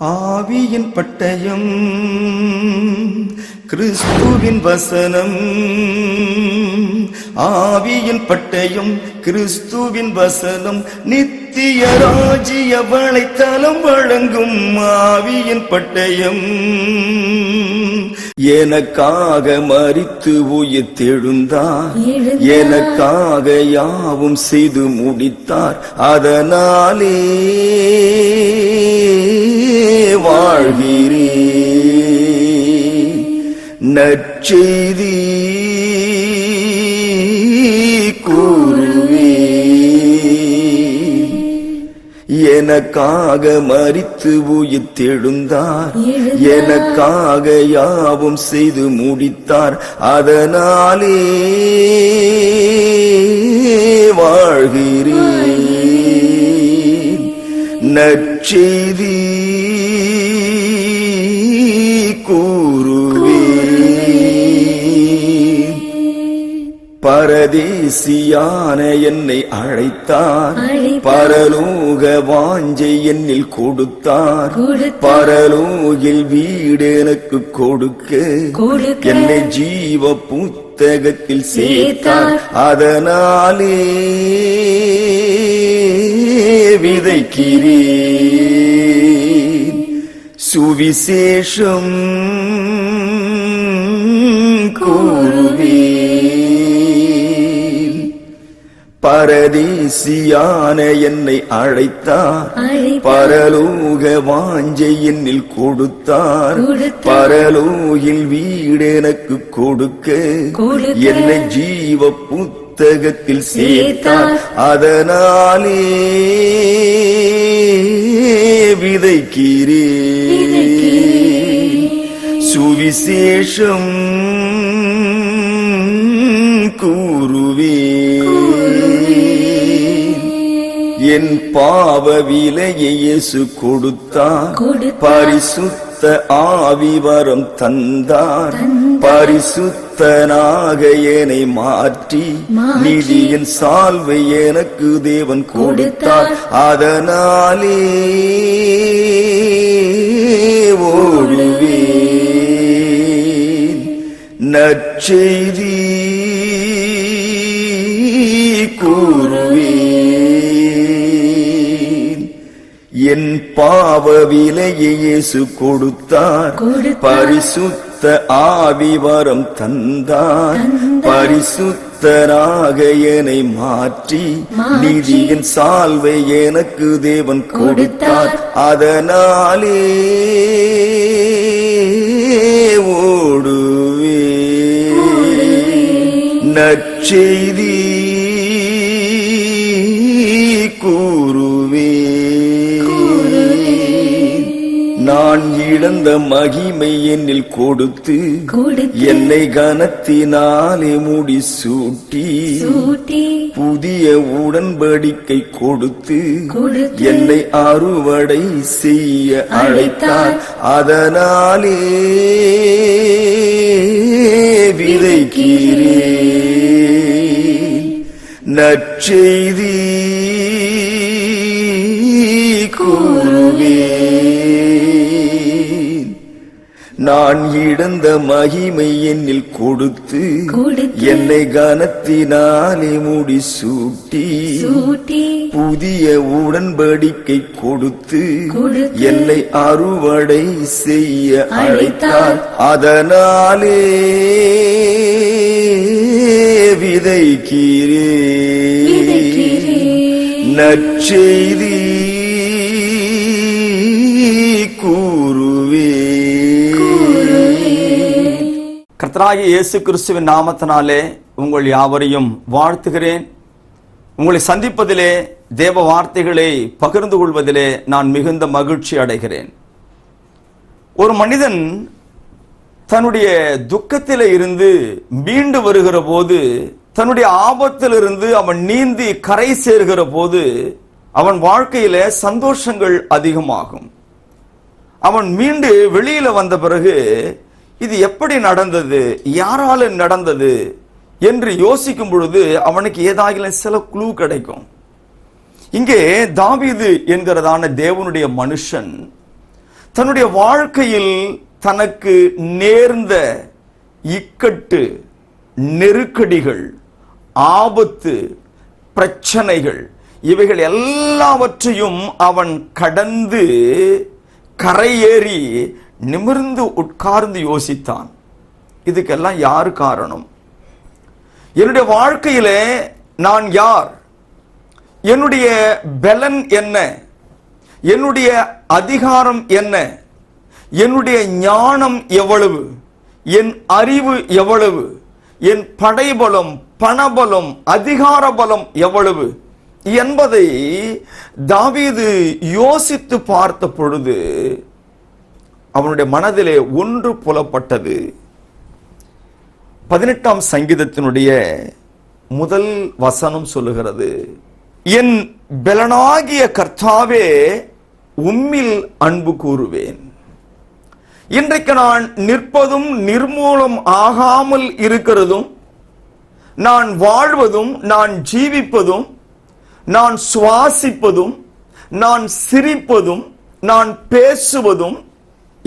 ஆவியின் பட்டயம் கிறிஸ்துவின் வசனம். ஆவியின் பட்டயம் கிறிஸ்துவின் வசனம். நித்திய ராஜ்ய வளைத்தலம் வழங்கும் ஆவியின் பட்டயம். எனக்காக மறித்து உயிர்த்தெழுந்தார். எனக்காக யாவும் செய்து முடித்தார். அதனாலே வாழ்கிறேன் நற்செய்தி எனக்காக மறித்து உயிர்த்தெழுந்தார். எனக்காக யாவும் செய்து முடித்தார். அதனாலே வாழ்கிறேன் நற்செய்தி பரதேசியான என்னை அழைத்தார். பரலோக வாஞ்சை என்னில் கொடுத்தார். பரலோகில் வீடு எனக்கு கொடுக்க. என்னை ஜீவ புத்தகத்தில் சேர்த்தார். அதனாலே விதைக்கிறேன் சுவிசேஷம் கூறுவேன் பரதேசியான என்னை அழைத்தார். பரலோக வாஞ்சை என்னில் கொடுத்தார். பரலோகில் வீடு எனக்கு கொடுக்க. என்னை ஜீவ புத்தகத்தில் சேர்த்தார். அதனாலே விதைக்கிறேன் சுவிசேஷம் கூறுவேன் என் பாவ விலையை இயேசு கொடுத்தார். பரிசுத்த ஆவி வரம் தந்தார். பரிசுத்தனாக என்னை மாற்றி. நிதியின் சால்வை எனக்கு தேவன் கொடுத்தார். அதனாலே ஓடுவேன் நற்செய்தி கூறுவேன் பாவ விலையை இயேசு கொடுத்தார். பரிசுத்த ஆவி வரம் தந்தார். பரிசுத்தராக என்னை மாற்றி. நீதியின் சால்வை எனக்கு தேவன் கொடுத்தார். அதனாலே ஓடுவே நற்செய்தி இழந்த மகிமை என்னில் கொடுத்து. என்னை கனத்தினாலே முடி சூட்டி புதிய உடன்படிக்கை கொடுத்து கொடுத்து. என்னை அறுவடை செய்ய அழைத்தார் அதனாலே விதைக்கிறேன் நற்செய்தி நான் இழந்த மகிமை என்னில் கொடுத்து. என்னை கனத்தினாலே முடி சூட்டி புதிய உடன்படிக்கை கொடுத்து. என்னை அறுவடை செய்ய அழைத்தார். அதனாலே விதைக்கிறேன் நற்செய்தி கர்த்தராகிய இயேசு கிறிஸ்துவின் நாமத்தினாலே உங்கள் யாவரையும் வாழ்த்துகிறேன். உங்களை சந்திப்பதிலே தேவ வார்த்தைகளை பகிர்ந்து கொள்வதிலே நான் மிகுந்த மகிழ்ச்சி அடைகிறேன். ஒரு மனிதன் தன்னுடைய துக்கத்தில் இருந்து மீண்டு வருகிற போது தன்னுடைய ஆபத்திலிருந்து அவன் நீந்தி கரை சேர்கிற போது அவன் வாழ்க்கையில சந்தோஷங்கள் அதிகமாகும். அவன் மீண்டு வெளியில வந்த பிறகு இது எப்படி நடந்தது? யாரால நடந்தது? என்று யோசிக்கும் பொழுது அவனுக்கு ஏதாகிலும் சில குழு கிடைக்கும். இங்கே தாவிது என்கிறதான தேவனுடைய மனுஷன் தன்னுடைய வாழ்க்கையில் தனக்கு நேர்ந்த இக்கட்டு நெருக்கடிகள் ஆபத்து பிரச்சனைகள் இவைகள் எல்லாவற்றையும் அவன் கடந்து கரையேறி நிமிர்ந்து உட்கார்ந்து யோசித்தான். இதுக்கெல்லாம் யார் காரணம்? என்னுடைய வாழ்க்கையிலே நான் யார்? என்னுடைய பலன் என்ன? என்னுடைய அதிகாரம் என்ன? என்னுடைய ஞானம் எவ்வளவு? என் அறிவு எவ்வளவு? என் படைபலம் பணபலம் அதிகார பலம் எவ்வளவு? என்பதை தாவீது யோசித்து பார்த்த பொழுது அவனுடைய மனதிலே ஒன்று புலப்பட்டது. பதினெட்டாம் சங்கீதத்தினுடைய முதல் வசனம் சொல்லுகிறது. என் பலனாகிய கர்த்தாவே உம்மில் அன்பு கூறுவேன். இன்றைக்கு நான் நிற்பதும் நிர்மூலம் ஆகாமல் இருக்கிறதும் நான் வாழ்வதும் நான் ஜீவிப்பதும் நான் சுவாசிப்பதும் நான் சிரிப்பதும் நான் பேசுவதும்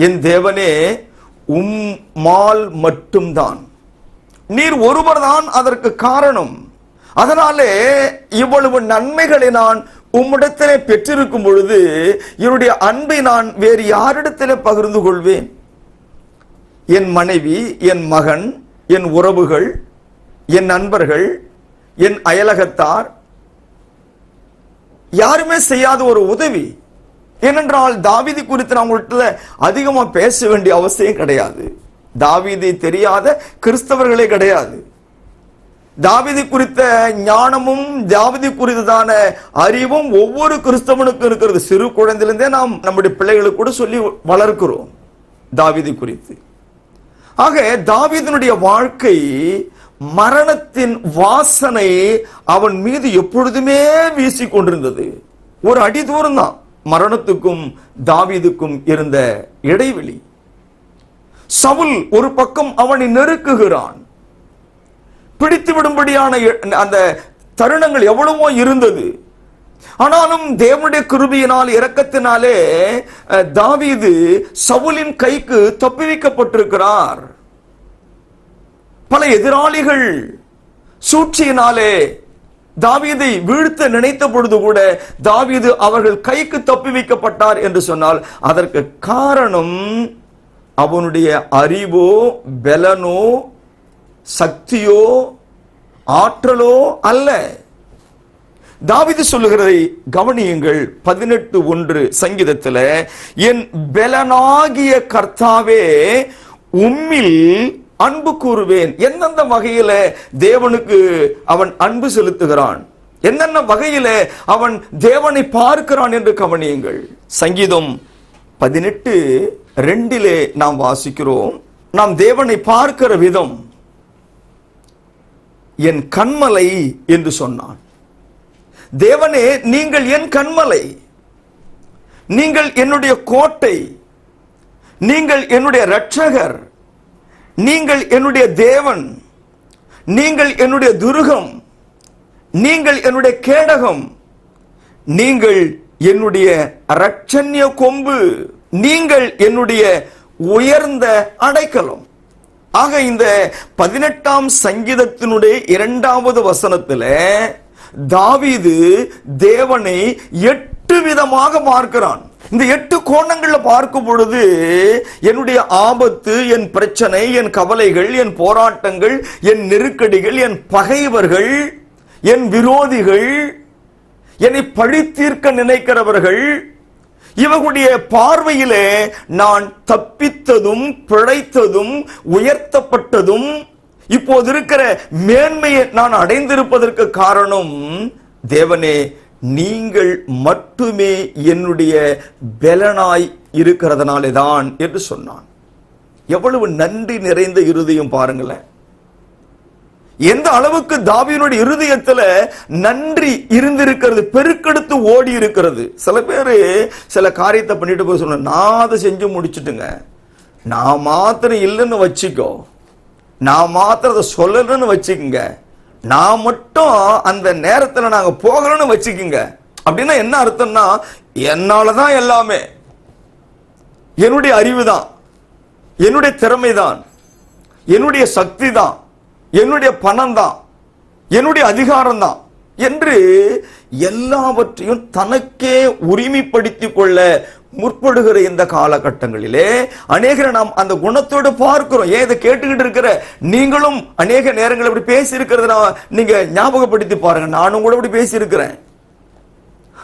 என் தேவனே உம்மால் மட்டும்தான். நீர் ஒருவர்தான் அதற்கு காரணம். அதனாலே இவ்வளவு நன்மைகளை நான் உம்மிடத்திலே பெற்றிருக்கும் பொழுது என்னுடைய அன்பை நான் வேறு யாரிடத்திலே பகிர்ந்து கொள்வேன்? என் மனைவி என் மகன் என் உறவுகள் என் நண்பர்கள் என் அயலகத்தார் யாருமே செய்யாத ஒரு உதவி. ஏனென்றால் தாவிதி குறித்து நான் உங்கள்கிட்ட அதிகமாக பேச வேண்டிய அவசியம் கிடையாது. தாவிதி தெரியாத கிறிஸ்தவர்களே கிடையாது. தாவிதி குறித்த ஞானமும் தாவிதி குறித்ததான அறிவும் ஒவ்வொரு கிறிஸ்தவனுக்கும் இருக்கிறது. சிறு குழந்தையிலிருந்தே நாம் நம்முடைய பிள்ளைகளுக்கு கூட சொல்லி வளர்க்கிறோம் தாவிதி குறித்து. ஆக தாவிதனுடைய வாழ்க்கை மரணத்தின் வாசனை அவன் மீது எப்பொழுதுமே வீசிக்கொண்டிருந்தது. ஒரு அடி தூரம் தான் மரணத்துக்கும் தாவீதுக்கும் இருந்த இடைவெளி. சவுல் ஒரு பக்கம் அவனை நெருக்குகிறான். பிடித்து விடும்படியான அந்த தருணங்கள் எவ்வளவோ இருந்தது. ஆனாலும் தேவனுடைய கிருபியினால் இரக்கத்தினாலே அஹ், தாவீது சவுலின் கைக்கு தப்புவிக்கப்பட்டிருக்கிறார் பல எதிராளிகள் சூழ்ச்சியினாலே தாவீதை வீழ்த்த நினைத்த பொழுது கூட தாவீது அவர்கள் கைக்கு தப்பி வைக்கப்பட்டார் என்று சொன்னால் அதற்கு காரணம் அவனுடைய அறிவோ பலனோ சக்தியோ ஆற்றலோ அல்ல. தாவீது சொல்லுகிறதை கவனியுங்கள். பதினெட்டு ஒன்று சங்கீதத்தில் என் பலனாகிய கர்த்தாவே உம்மில் அன்பு கூறுவேன். எந்தெந்த வகையில தேவனுக்கு அவன் அன்பு செலுத்துகிறான்? என்னென்ன வகையில அவன் தேவனை பார்க்கிறான் என்று கவனியுங்கள். சங்கீதம் பதினெட்டு ரெண்டிலே நாம் வாசிக்கிறோம். நாம் தேவனை பார்க்கிற விதம் என் கண்மலை என்று சொன்னான். தேவனே நீங்கள் என் கண்மலை நீங்கள் என்னுடைய கோட்டை. நீங்கள் என்னுடைய இரட்சகர். நீங்கள் என்னுடைய தேவன். நீங்கள் என்னுடைய துருகம். நீங்கள் என்னுடைய கேடகம். நீங்கள் என்னுடைய ரட்சண்ய கொம்பு. நீங்கள் என்னுடைய உயர்ந்த அடைக்கலம். ஆக இந்த பதினெட்டாம் சங்கீதத்தினுடைய இரண்டாவது வசனத்துல தாவீது தேவனை எட்டு விதமாக பார்க்கிறான். இந்த எட்டு கோணங்களில் பார்க்கும் பொழுது என்னுடைய ஆபத்து என் பிரச்சனை என் கவலைகள் என் போராட்டங்கள் என் நெருக்கடிகள் என் பகைவர்கள் என் விரோதிகள் என்னை பழி தீர்க்க நினைக்கிறவர்கள் இவர்களுடைய பார்வையிலே நான் தப்பித்ததும் பிழைத்ததும் உயர்த்தப்பட்டதும் இப்போது இருக்கிற மேன்மையை நான் அடைந்திருப்பதற்கு காரணம் தேவனே. நீங்கள் மட்டுமே என்னுடைய பலனாய் இருக்கிறதுனாலே தான் என்று சொன்னான். எவ்வளவு நன்றி நிறைந்த இருதயம் பாருங்களேன். எந்த அளவுக்கு தாவியனுடைய இருதயத்துல நன்றி இருந்திருக்கிறது பெருக்கெடுத்து ஓடி இருக்கிறது. சில பேர் சில காரியத்தை பண்ணிட்டு போய் சொல்ல நான் அதை செஞ்சு முடிச்சிட்டுங்க. நான் மாத்திரம் இல்லைன்னு வச்சுக்கோ. நான் மாத்திரம் அதை சொல்லணும்னு வச்சுக்கோங்க. நான் மட்டும் அந்த நேரத்தில் நாங்கள் போகணும்னு வச்சுக்கோங்க. அப்படின்னா என்ன அர்த்தம்னா என்னால் தான் எல்லாமே. என்னுடைய அறிவு தான் என்னுடைய திறமை தான் என்னுடைய சக்தி தான் என்னுடைய பணம் தான் என்னுடைய அதிகாரம் தான் என்று எல்லாவற்றையும் தனக்கே உரிமைப்படுத்திக் கொள்ள முற்படுகிற இந்த காலகட்டங்களிலே அநேகரை நாம் அந்த குணத்தோடு பார்க்கிறோம். ஏன் இதை கேட்டுக்கிட்டு இருக்கிற? நீங்களும் அநேக நேரங்கள் இப்படி பேசி இருக்கிறத நான் நீங்க ஞாபகப்படுத்தி பாருங்க. நானும் கூட இப்படி பேசி இருக்கிறேன்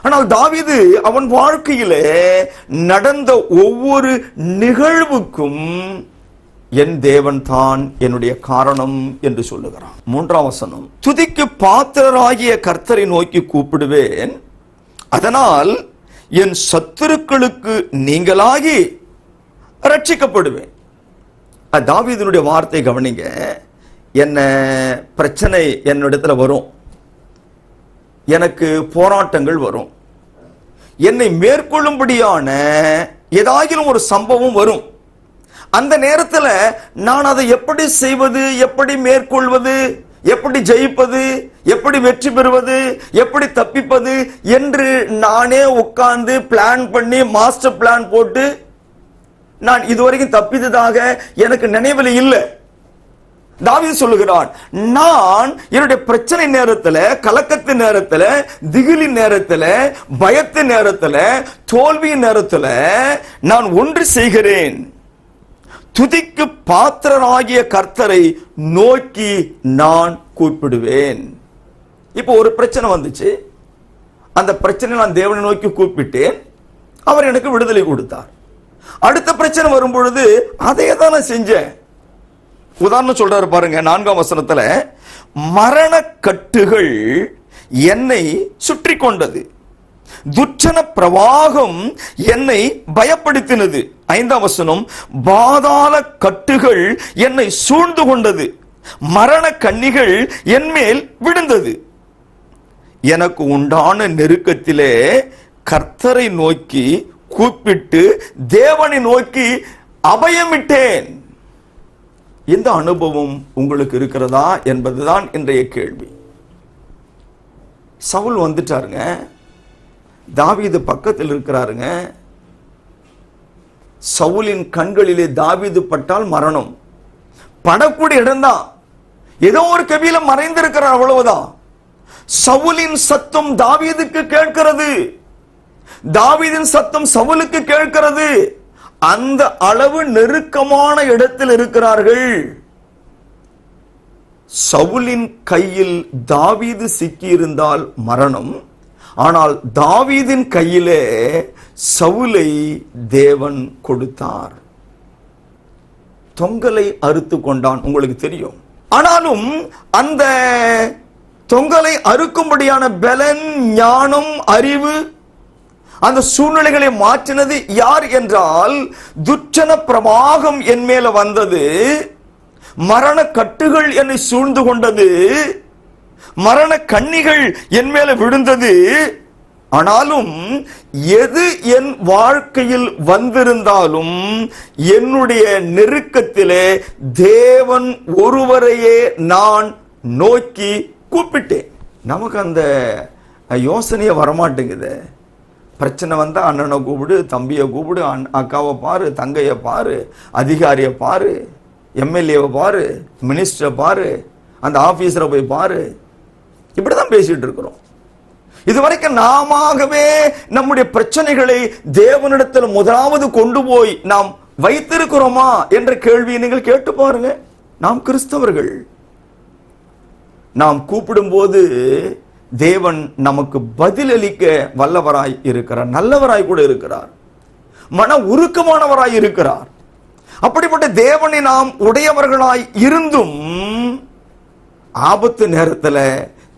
ஆனால் தாவிது அவன் வாழ்க்கையிலே நடந்த ஒவ்வொரு நிகழ்வுக்கும் என் தேவன் தான் என்னுடைய காரணம் என்று சொல்லுகிறான். மூன்றாம் வசனம் துதிக்கு பாத்திரராகிய கர்த்தரை நோக்கி கூப்பிடுவேன். அதனால் என் சத்துருக்களுக்கு நீங்களாகி ரட்சிக்கப்படுவேன் அஹ் வார்த்தை கவனிங்க. என்ன பிரச்சனை என்னிடத்துல வரும். எனக்கு போராட்டங்கள் வரும். என்னை மேற்கொள்ளும்படியான ஏதாகிலும் ஒரு சம்பவம் வரும். அந்த நேரத்தில் நான் அதை எப்படி செய்வது எப்படி மேற்கொள்வது எப்படி ஜெயிப்பது எப்படி வெற்றி பெறுவது எப்படி தப்பிப்பது என்று நானே உட்கார்ந்து பிளான் பண்ணி மாஸ்டர் பிளான் போட்டு நான் இதுவரைக்கும் தப்பித்ததாக எனக்கு நினைவில் இல்லை. தாவீது சொல்லுகிறான் நான் என்னுடைய பிரச்சனை நேரத்தில் கலக்கத்தின் நேரத்தில் திகிலின் நேரத்தில் பயத்தின் நேரத்தில் தோல்வியின் நேரத்தில் நான் ஒன்று செய்கிறேன். துதிக்கு பாத்திரராகிய கர்த்தரை நோக்கி நான் கூப்பிடுவேன். இப்போ ஒரு பிரச்சனை வந்துச்சு. அந்த பிரச்சனை நான் தேவனை நோக்கி கூப்பிட்டேன். அவர் எனக்கு விடுதலை கொடுத்தார். அடுத்த பிரச்சனை வரும் பொழுது அதே தான் நான் செஞ்சேன். உதாரணம் சொல்றாரு பாருங்க நான்காம் வசனத்துல மரண கட்டுகள் என்னை சுற்றி கொண்டது துச்சன பிரவாகம் என்னை பயப்படுத்தினது. ஐந்தாம் வசனம் பாதாள கட்டுகள் என்னை சூழ்ந்து கொண்டது மரண கன்னிகள் என்மேல் விழுந்தது. எனக்கு உண்டான நெருக்கத்திலே கர்த்தரை நோக்கி கூப்பிட்டு தேவனை நோக்கி அபயமிட்டேன். இந்த அனுபவம் உங்களுக்கு இருக்கிறதா என்பதுதான் இன்றைய கேள்வி. சவுல் வந்துட்டாருங்க. தாவீது பக்கத்தில் இருக்கிறாருங்க. சவுலின் கண்களிலே தாவீது பட்டால் மரணம். படக்கூடிய இடம்தான். ஏதோ ஒரு கவியில மறைந்திருக்கிறார் அவ்வளவுதான். சவுலின் சத்தம் தாவீதுக்கு கேட்கிறது. தாவீதின் சத்தம் சவுலுக்கு கேட்கிறது. அந்த அளவு நெருக்கமான இடத்தில் இருக்கிறார்கள். சவுலின் கையில் தாவீது சிக்கியிருந்தால் மரணம். ஆனால் தாவீதின் கையிலே சவுலை தேவன் கொடுத்தார். தொங்கலை அறுத்து கொண்டான் உங்களுக்கு தெரியும். ஆனாலும் அந்த தொங்கலை அறுக்கும்படியான பலன் ஞானம் அறிவு அந்த சூழ்நிலைகளை மாற்றினது யார் என்றால் துச்சன பிரவாகம் என் மேல வந்தது மரண கட்டுகள் என்னை சூழ்ந்து கொண்டது மரண கன்னிகள் என் மேல விழுந்தது. ஆனாலும் எது என் வாழ்க்கையில் வந்திருந்தாலும் என்னுடைய நெருக்கத்திலே தேவன் ஒருவரையே நான் நோக்கி கூப்பிட்டேன். நமக்கு அந்த யோசனையே வரமாட்டேங்குது. பிரச்சனை வந்தால் அண்ணனை கூப்பிடு தம்பியை கூப்பிடு அண் அக்காவை பாரு தங்கையை பாரு அதிகாரியை பாரு எம்எல்ஏவை பாரு மினிஸ்டரை பாரு அந்த ஆஃபீஸரை போய் பாரு இப்படிதான் பேசிட்டு இருக்கிறோம் இதுவரைக்கும் நாமவே நம்முடைய பிரச்சனைகளை தேவனிடத்தில் முதலாவது கொண்டு போய் நாம் வைத்திருக்கிறோமா என்ற கேள்வியை நீங்கள் கேட்டு பாருங்க. நாம் கிறிஸ்தவர்கள். நாம் கூப்பிடும் போது தேவன் நமக்கு பதிலளிக்க வல்லவராய் இருக்கிறார் நல்லவராய் கூட இருக்கிறார் மன உருக்கமானவராய் இருக்கிறார். அப்படிப்பட்ட தேவனை நாம் உடையவர்களாய் இருந்தும் ஆபத்து நேரத்துல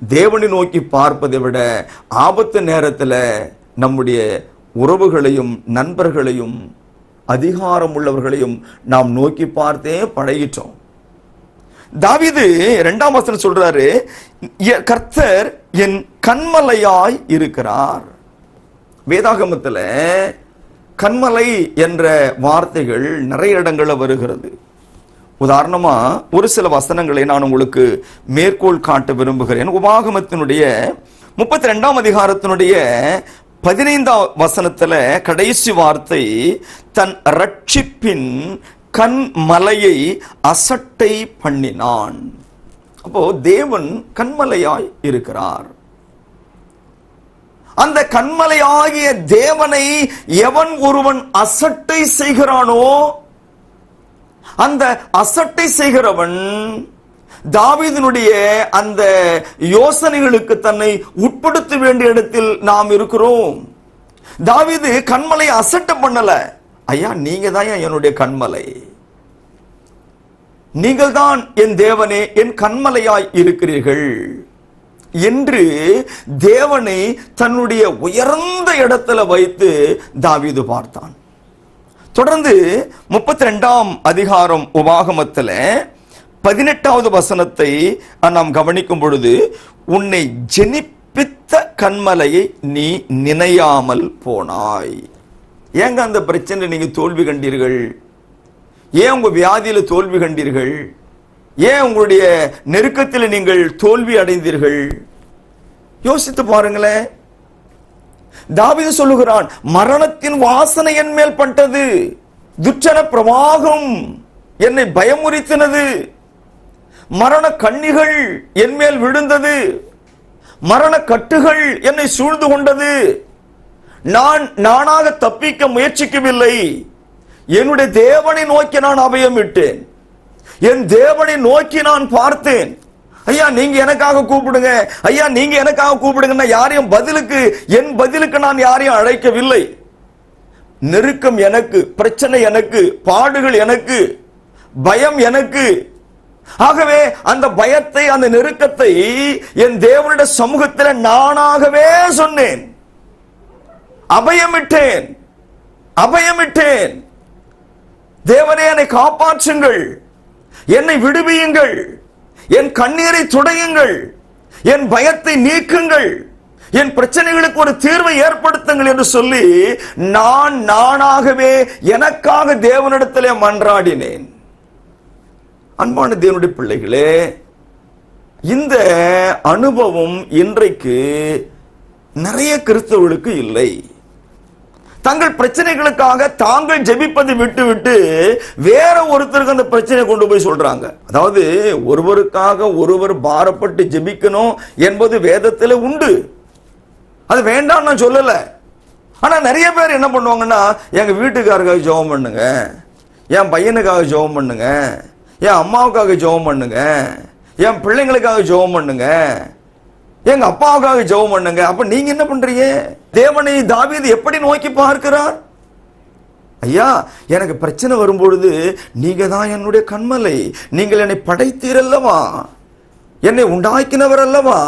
தேவனை நோக்கி பார்ப்பதை விட ஆபத்து நேரத்தில் நம்முடைய உறவுகளையும் நண்பர்களையும் அதிகாரம் உள்ளவர்களையும் நாம் நோக்கி பார்த்தே பழகிட்டோம். தாவிது இரண்டாம் வசனம் சொல்றாரு கர்த்தர் என் கண்மலையாய் இருக்கிறார். வேதாகமத்தில் கண்மலை என்ற வார்த்தைகள் நிறைய இடங்களில் வருகிறது. உதாரணமா ஒரு சில வசனங்களை நான் உங்களுக்கு மேற்கோள் காட்ட விரும்புகிறேன். உபாகமத்தினுடைய முப்பத்தி ரெண்டாம் அதிகாரத்தினுடைய பதினைந்தாம் வசனத்துல கடைசி வார்த்தை தன் ரட்சிப்பின் கண் மலையை அசட்டை பண்ணினான். அப்போ தேவன் கண்மலையாய் இருக்கிறார். அந்த கண்மலையாகிய தேவனை எவன் ஒருவன் அசட்டை செய்கிறானோ அந்த அசட்டை செய்கிறவன் தாவீதினுடைய அந்த யோசனைகளுக்கு தன்னை உட்படுத்த வேண்டிய இடத்தில் நாம் இருக்கிறோம். தாவீது கண்மலை அசட்டை பண்ணல. ஐயா நீங்க தான் என்னுடைய கண்மலை? நீங்கள் தான் என் தேவனே என் கண்மலையாய் இருக்கிறீர்கள். என்று தேவனை தன்னுடைய உயர்ந்த இடத்துல வைத்து தாவீது பார்த்தான். தொடர்ந்து முப்பத்தி ரெண்டாம் அதிகாரம் உபாகமத்தில் பதினெட்டாவது வசனத்தை நாம் கவனிக்கும் பொழுது உன்னை ஜெனிப்பித்த கண்மலையை நீ நினையாமல் போனாய். ஏங்க அந்த பிரச்சனை நீங்கள் தோல்வி கண்டீர்கள்? ஏன் உங்கள் வியாதியில் தோல்வி கண்டீர்கள்? ஏன் உங்களுடைய நெருக்கத்தில் நீங்கள் தோல்வி அடைந்தீர்கள்? யோசித்து பாருங்களேன். தாவிது சொல்லுகிறான் மரணத்தின் வாசனை என் மேல் பட்டது துச்சன பிரவாகம் என்னை பயமுறுத்தினது. மரண கண்ணிகள் என் மேல் விழுந்தது. மரண கட்டுகள் என்னை சூழ்ந்து கொண்டது. நான் நானாக தப்பிக்க முயற்சிக்கவில்லை. என்னுடைய தேவனை நோக்கி நான் அபயம் விட்டேன் என் தேவனை நோக்கி நான் பார்த்தேன். ஐயா நீங்க எனக்காக கூப்பிடுங்க. ஐயா நீங்க எனக்காக கூப்பிடுங்கன்னா யாரையும் பதிலுக்கு என் பதிலுக்கு நான் யாரையும் அழைக்கவில்லை. நெருக்கம் எனக்கு பிரச்சனை எனக்கு பாடுகள் எனக்கு பயம் எனக்கு. ஆகவே அந்த பயத்தை அந்த நெருக்கத்தை என் தேவனுடைய சமூகத்தில் நானாகவே சொன்னேன். அபயமிட்டேன். அபயமிட்டேன். தேவனே என்னை காப்பாற்றுங்கள். என்னை விடுவியுங்கள். என் கண்ணீரை துடையுங்கள். என் பயத்தை நீக்குங்கள். என் பிரச்சனைகளுக்கு ஒரு தீர்வை ஏற்படுத்துங்கள் என்று சொல்லி நான் நானாகவே எனக்காக தேவனிடத்திலே மன்றாடினேன். அன்பான தேவனுடைய பிள்ளைகளே இந்த அனுபவம் இன்றைக்கு நிறைய கிறிஸ்தவர்களுக்கு இல்லை. தங்கள் பிரச்சனைகளுக்காக தாங்கள் ஜெபிப்பதை விட்டு விட்டு வேற ஒருத்தருக்கு அந்த பிரச்சனை கொண்டு போய் சொல்றாங்க. அதாவது ஒருவருக்காக ஒருவர் பாரப்பட்டு ஜெபிக்கணும் என்பது வேதத்தில் உண்டு. அது வேண்டாம் நான் சொல்லல. ஆனா நிறைய பேர் என்ன பண்ணுவாங்கன்னா எங்க வீட்டுக்காரருக்காக ஜெபம் பண்ணுங்க. என் பையனுக்காக ஜெபம் பண்ணுங்க. என் அம்மாவுக்காக ஜெபம் பண்ணுங்க. என் பிள்ளைங்களுக்காக ஜெபம் பண்ணுங்க. எங்க அப்பாவுக்காக ஜெபம் பண்ணுங்க. அப்ப நீங்க என்ன பண்றீங்க? தேவனை தாவீது எப்படி நோக்கி பார்க்கிறார்? ஐயா எனக்கு பிரச்சனை வரும்பொழுது நீங்க தான் என்னுடைய கண்மலை. நீங்கள் என்னை படைத்தீரல்லவா என்னை உண்டாக்கினவர் அல்லவா?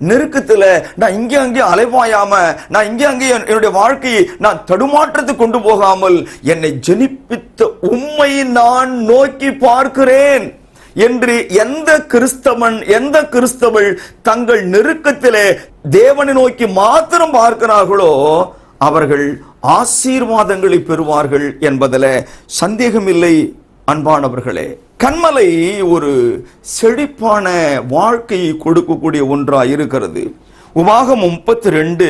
நெருக்கத்தில் நான் இங்கே அங்கே அலைவாயாம நான் இங்கே அங்கே என்- என்னுடைய வாழ்க்கையை நான் தடுமாற்றத்துக்கு கொண்டு போகாமல் என்னை ஜெனிப்பித்த உண்மையை நான் நோக்கி பார்க்கிறேன். என்று எந்த கிறிஸ்தவன் எந்த கிறிஸ்தவள் தங்கள் நெருக்கத்திலே தேவனை நோக்கி மாத்திரம் பார்க்கிறார்களோ அவர்கள் ஆசீர்வாதங்களை பெறுவார்கள் என்பதில் சந்தேகமில்லை அன்பானவர்களே. கண்மலை ஒரு செழிப்பான வாழ்க்கையை கொடுக்கக்கூடிய ஒன்றா இருக்கிறது உபாகம் முப்பத்தி ரெண்டு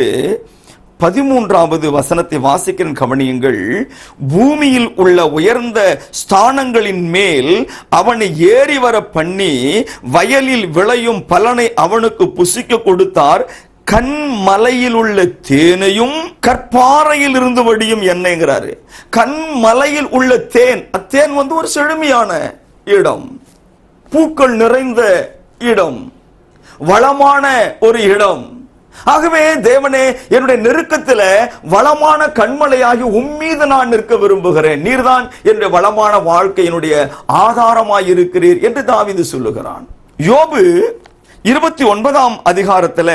பதிமூன்றாவது வசனத்தை வாசிக்கிறேன் கவனியுங்கள். பூமியில் உள்ள உயர்ந்த ஸ்தானங்களின் மேல் அவனை ஏறி வர பண்ணி வயலில் விளையும் பலனை அவனுக்கு புசிக்க கொடுத்தார். கண் மலையில் உள்ள தேனையும் கற்பாறையில் இருந்து வடியும் எண்ணெய்ங்கிறாரு. கண்மலையில் உள்ள தேன் அத்தேன் வந்து ஒரு செழுமையான இடம். பூக்கள் நிறைந்த இடம். வளமான ஒரு இடம். ஆகவே தேவனே என்னுடைய நெருக்கத்தில் வளமான கண்மலையாகி உம்மீது நான் நிற்க விரும்புகிறேன். நீர்தான் என்னுடைய வளமான வாழ்க்கையினுடைய ஆதாரமாய் இருக்கிறீர் என்று தாவீது சொல்லுகிறான். யோபு இருபத்தி ஒன்பதாம் அதிகாரத்துல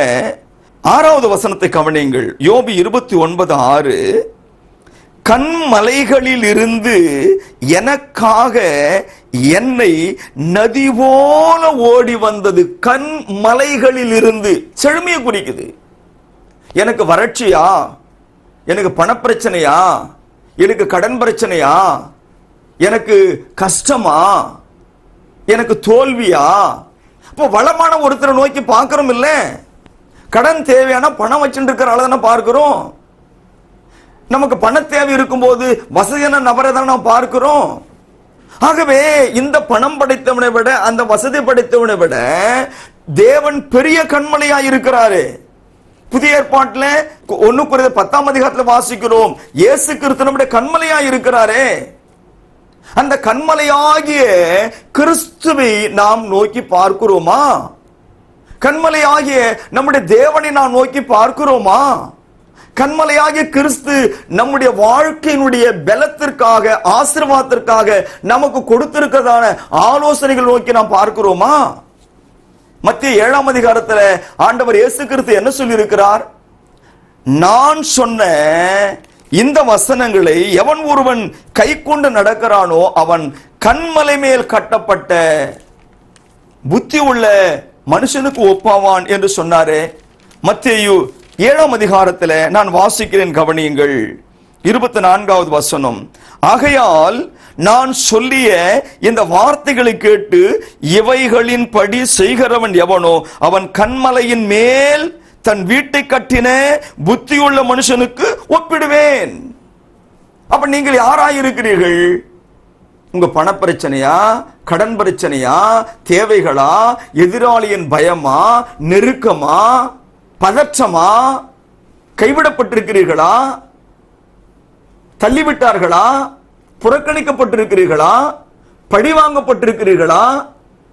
ஆறாவது வசனத்தை கவனியுங்கள். யோபு இருபத்தி ஒன்பது ஆறு கண்மலைகளில் இருந்து எனக்காக என்னை நதி போல ஓடி வந்தது கண் மலைகளில் இருந்து செழுமையை குறிக்குது எனக்கு வறட்சியா? எனக்கு பணப்பிரச்சனையா? எனக்கு கடன் பிரச்சனையா? எனக்கு கஷ்டமா? எனக்கு தோல்வியா? இப்போ வளமான ஒருத்தரை நோக்கி பார்க்குறோம் இல்லை? கடன் தேவையான பணம் வச்சுட்டு இருக்கிற ஆளை தானே பார்க்குறோம். நமக்கு பண தேவை இருக்கும்போது வசதியான நபரை தானே பார்க்குறோம். ஆகவே இந்த பணம் படைத்தவனை விட அந்த வசதி படைத்தவனை விட தேவன் பெரிய கண்மலையா இருக்கிறாரு. புதிய ஏற்பாட்டில் ஒன்னு குறைந்த பத்தாம் அதிகாரத்தில் வாசிக்கிறோம். இயேசு கிறிஸ்து நம்முடைய கண்மலையா இருக்கிறாரே. அந்த கண்மலையாகிய கிறிஸ்துவை நாம் நோக்கி பார்க்கிறோமா? கண்மலையாகிய நம்முடைய தேவனை நாம் நோக்கி பார்க்கிறோமா? கண்மலையாகிய கிறிஸ்து நம்முடைய வாழ்க்கையினுடைய பலத்திற்காக ஆசீர்வாதத்திற்காக நமக்கு கொடுத்திருக்கிறதான ஆலோசனைகள் நோக்கி நாம் பார்க்கிறோமா? மத்திய ஏழாம் அதிகாரத்தில் ஆண்டவர் இயேசு கிறிஸ்து என்ன சொல்லியிருக்கிறார்? நான் சொன்ன இந்த வசனங்களை எவன் ஒருவன் கை கொண்டு நடக்கிறானோ அவன் கண்மலை மேல் கட்டப்பட்ட புத்தி உள்ள மனுஷனுக்கு ஒப்பாவான் என்று சொன்னாரே. மத்தியு ஏழாம் அதிகாரத்தில் நான் வாசிக்கிறேன் கவனியுங்கள். இருபத்தி நான்காவது வசனம். ஆகையால் நான் சொல்லிய இந்த வார்த்தைகளை கேட்டு இவைகளின் படி செய்கிறவன் எவனோ அவன் கண்மலையின் மேல் தன் வீட்டை கட்டின புத்தியுள்ள மனுஷனுக்கு ஒப்பிடுவேன். அப்ப நீங்கள் யாராயிருக்கிறீர்கள்? உங்க பண பிரச்சனையா கடன் பிரச்சனையா தேவைகளா எதிராளியின் பயமா நெருக்கமா? பதற்றமா கைவிடப்பட்டிருக்கிறீர்களா? தள்ளிவிட்டார்களா? புறக்கணிக்கப்பட்டிருக்கிறீர்களா? பழி வாங்கப்பட்டிருக்கிறீர்களா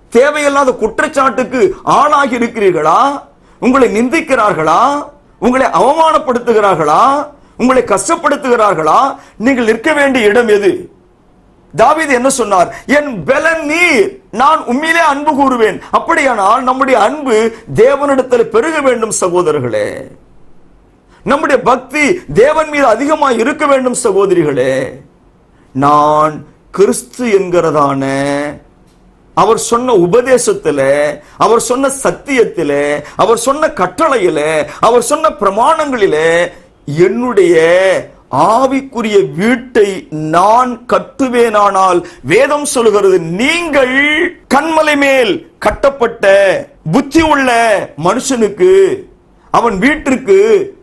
தேவையில்லாத குற்றச்சாட்டுக்கு ஆளாகி இருக்கிறீர்களா உங்களை நிந்திக்கிறார்களா? உங்களை அவமானப்படுத்துகிறார்களா? உங்களை கஷ்டப்படுத்துகிறார்களா? நீங்கள் நிற்க வேண்டிய இடம் எது? தாவீது என்ன சொன்னார்? என் பலன் நீர். நான் உண்மையிலே அன்பு கூறுவேன். அப்படியானால் நம்முடைய அன்பு தேவனிடத்தில் பெருக வேண்டும் சகோதரர்களே. நம்முடைய பக்தி தேவன் மீது அதிகமாக இருக்க வேண்டும் சகோதரிகளே. நான் கிறிஸ்து என்கிறதான அவர் சொன்ன உபதேசத்தில் அவர் சொன்ன சத்தியத்தில அவர் சொன்ன கட்டளையில அவர் சொன்ன பிரமாணங்களிலே என்னுடைய ஆவிக்குரிய வீட்டை நான் கட்டுவேனானால் வேதம் சொல்கிறது நீங்கள் கண்மலை மேல் கட்டப்பட்ட புத்தி உள்ள மனுஷனுக்கு அவன் வீட்டிற்கு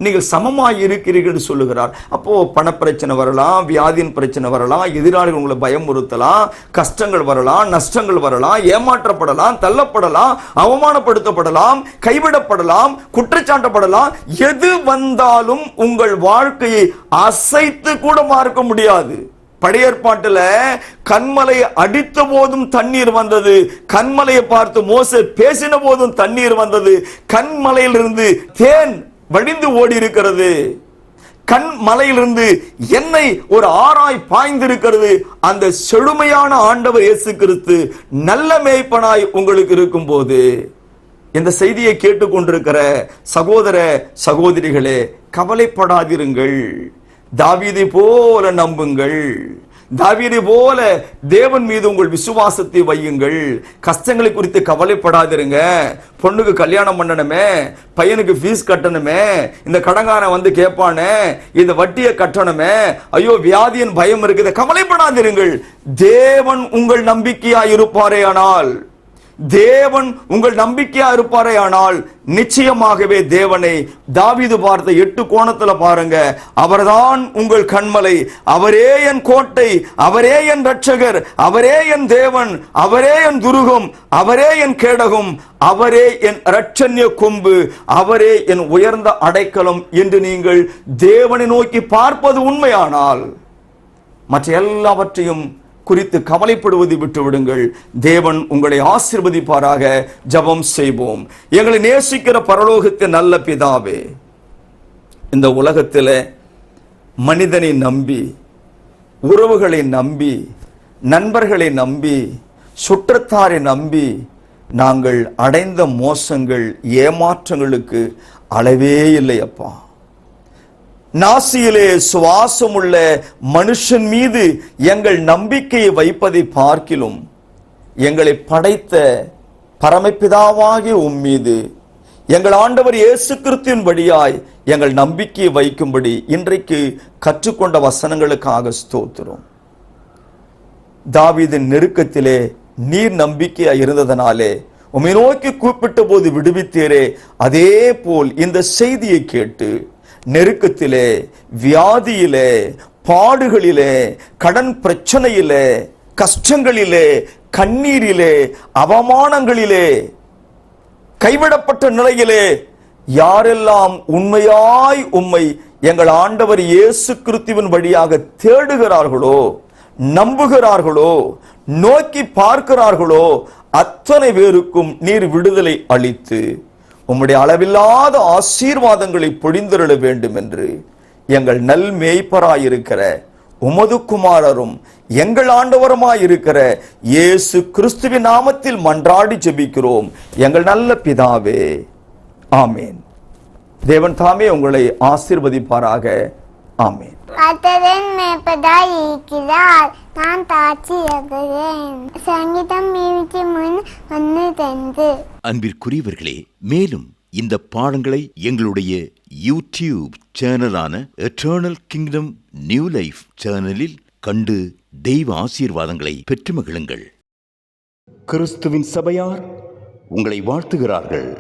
நீங்கள் சமமாக இருக்கிறீர்கள் சொல்லுகிறார். அப்போ பணப்பிரச்சனை வரலாம் வியாதியின் பிரச்சனை வரலாம் எதிராளிகள் உங்களை பயமுறுத்தலாம் கஷ்டங்கள் வரலாம் நஷ்டங்கள் வரலாம் ஏமாற்றப்படலாம் தள்ளப்படலாம் அவமானப்படுத்தப்படலாம் கைவிடப்படலாம் குற்றச்சாட்டப்படலாம். எது வந்தாலும் உங்கள் வாழ்க்கையை அசைத்து கூட பார்க்க முடியாது. படையற்பாட்டில் கண்மலை அடித்த போதும் தண்ணீர் வந்தது. கண்மலையை பார்த்து மோச பேசின போதும் தண்ணீர் வந்தது. கண்மலையிலிருந்து தேன் வடிந்து ஓடி இருக்கிறது கண் மலையிலிருந்து என்னை ஒரு ஆராய் பாய்ந்திருக்கிறது. அந்த செழுமையான ஆண்டவர் இயேசு கிறிஸ்து நல்ல மேய்ப்பனாய் உங்களுக்கு இருக்கும்போது இந்த செய்தியை கேட்டுக்கொண்டிருக்கிற சகோதர சகோதரிகளே கவலைப்படாதிருங்கள். தாவீதை போல நம்புங்கள். தாவீதை போல தேவன் மீது உங்கள் விசுவாசத்தை வையுங்கள். கஷ்டங்களை குறித்து கவலைப்படாதிருங்க. பொண்ணுக்கு கல்யாணம் பண்ணணுமே பையனுக்கு ஃபீஸ் கட்டணுமே இந்த கடங்காரன் வந்து கேட்பானே இந்த வட்டியை கட்டணுமே ஐயோ வியாதியின் பயம் இருக்குது கவலைப்படாதிருங்கள். தேவன் உங்கள் நம்பிக்கையா இருப்பாரே ஆனால் தேவன் உங்கள் நம்பிக்கையா இருப்பாரே ஆனால் நிச்சயமாகவே தேவனை தாவிது பார்த்த எட்டு கோணத்துல பாருங்க. அவர்தான் உங்கள் கண்மலை. அவரே என் கோட்டை. அவரே என் ரட்சகர் அவரே என் தேவன். அவரே என் துருகம். அவரே என் கேடகம். அவரே என் இரட்சண்ய கொம்பு. அவரே என் உயர்ந்த அடைக்கலம் என்று நீங்கள் தேவனை நோக்கி பார்ப்பது உண்மையானால் மற்ற எல்லாவற்றையும் குறித்து கவலைப்படுவதை விட்டுவிடுங்கள். தேவன் உங்களை ஆசிர்வதிப்பாராக. ஜெபம் செய்வோம். எங்களை நேசிக்கிற பரலோகத்தை நல்ல பிதாவே இந்த உலகத்தில் மனிதனை நம்பி உறவுகளை நம்பி நண்பர்களை நம்பி சுற்றத்தாரை நம்பி நாங்கள் அடைந்த மோசங்கள் ஏமாற்றங்களுக்கு அளவே இல்லை அப்பா. நாசியிலே சுவாசமுள்ள மனுஷன் மீது எங்கள் நம்பிக்கையை வைப்பதை பார்க்கிலும் எங்களை படைத்த பரமபிதாவாகிய உம் மீது எங்கள் ஆண்டவர் இயேசு கிறிஸ்துவின் வழியாய் எங்கள் நம்பிக்கையை வைக்கும்படி இன்றைக்கு கற்றுக்கொண்ட வசனங்களுக்காக ஸ்தோத்திரம். தாவீதின் நெருக்கத்திலே நீர் நம்பிக்கையா இருந்ததனாலே உமை நோக்கி கூப்பிட்ட போது விடுவித்தீரே அதே போல் இந்த செய்தியை கேட்டு நெருக்கத்திலே வியாதியிலே பாடுகளிலே கடன் பிரச்சனையிலே கஷ்டங்களிலே கண்ணீரிலே அவமானங்களிலே கைவிடப்பட்ட நிலையிலே யாரெல்லாம் உண்மையாய் உம்மை எங்கள் ஆண்டவர் இயேசு கிறிஸ்துவின் வழியாக தேடுகிறார்களோ நம்புகிறார்களோ நோக்கி பார்க்கிறார்களோ அத்தனை பேருக்கும் நீர் விடுதலை அளித்து உம்முடைய அளவில்லாத ஆசீர்வாதங்களை பொழிந்தருள வேண்டும் என்று எங்கள் நல் மேய்ப்பராயிருக்கிற உமது குமாரரும் எங்கள் ஆண்டவருமாயிருக்கிற இயேசு கிறிஸ்துவின் நாமத்தில் மன்றாடி ஜெபிக்கிறோம். எங்கள் நல்ல பிதாவே ஆமேன். தேவன் தாமே உங்களை ஆசீர்வதிப்பாராக. ஆமேன். கர்த்தரின் மேய்ப்பதாய் இருக்கிறார். நான் தாட்சி எகிறேன் சங்கீதம் மீழ்ச்சி முன் ஒன்று ரெண்டு அன்பிற்குரியவர்களே மேலும் இந்த பாடங்களை எங்களுடைய யூடியூப் சேனலான எட்டர்னல் கிங்டம் நியூ லைஃப் சேனலில் கண்டு தெய்வ ஆசீர்வாதங்களை பெற்று மகிழுங்கள். கிறிஸ்துவின் சபையார் உங்களை வாழ்த்துகிறார்கள்.